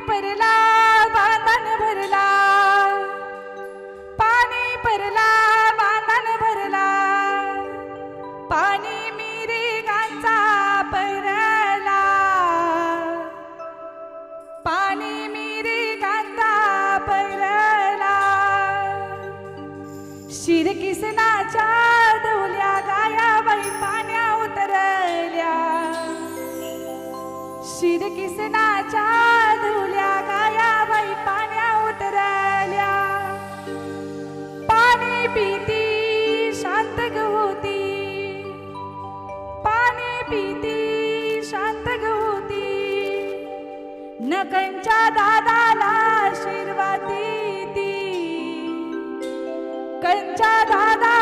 परला बांधन भरला. पाणी परला बांधन भरला. पाणी मिरी गांचा परला. पाणी मिरी गांचा परला. शिर किसनाच्या डोल्या गायाबाई पाण्या उतरल्या. शिर नकंच्या दादाला आशीर्वाद ती कंच्या दादा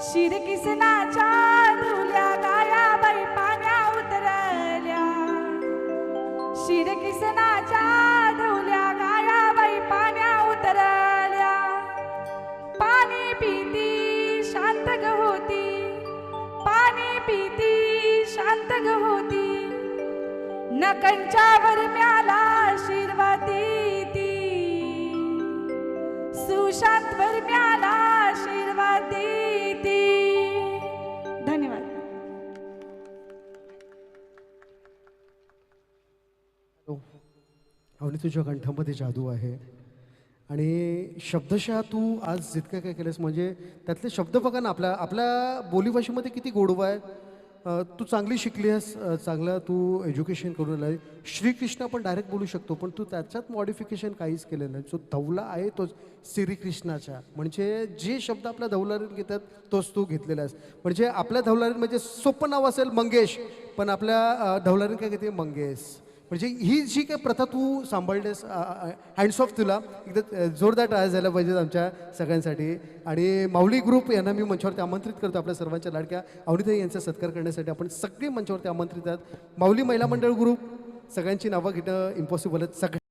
शिर किसनाच्या धुल्या गायाबाई पाण्या उतरल्या. शिर किसनाच्या धुल्या गायाबाई पाण्या उतरल्या. पाणी पिती शांत ग होती. पाणी पिती शांत ग होती. नकंच्या वरम्याला शिरवाती ती. सुशांत वरम्याला शिरवाती आणि तुझ्या कंठामध्ये जादू आहे. आणि शब्दशः तू आज जितकं काय केलंस म्हणजे त्यातले शब्द बघा ना आपल्या आपल्या बोलीभाषेमध्ये किती गोडवा आहे. तू चांगली शिकली आहेस चांगला चांगलं तू एज्युकेशन करून आलं श्रीकृष्ण आपण डायरेक्ट बोलू शकतो पण तू त्याच्यात मॉडिफिकेशन काहीच केलेलं नाही. जो धवला आहे तोच श्रीकृष्णाचा. म्हणजे जे शब्द आपल्या धवलारीत घेतात तोच तू घेतलेला आहेस. म्हणजे आपल्या धवलारीत म्हणजे सोपं नाव असेल मंगेश पण आपल्या धवलारीत काय घेते मंगेश. म्हणजे ही जी काही प्रथा तू सांभाळलेस हँड्स ऑफ तुला एकदा जोरदार ट्राय झाला पाहिजेत आमच्या सगळ्यांसाठी. आणि माऊली ग्रुप यांना मी मंचावरती आमंत्रित करतो आपल्या सर्वांच्या लाडक्या आवडीताई यांचा सत्कार करण्यासाठी. आपण सगळे मंचावरती आमंत्रित आहात. माऊली महिला मंडळ ग्रुप सगळ्यांची नावं घेणं इम्पॉसिबल आहेत. सगळ्या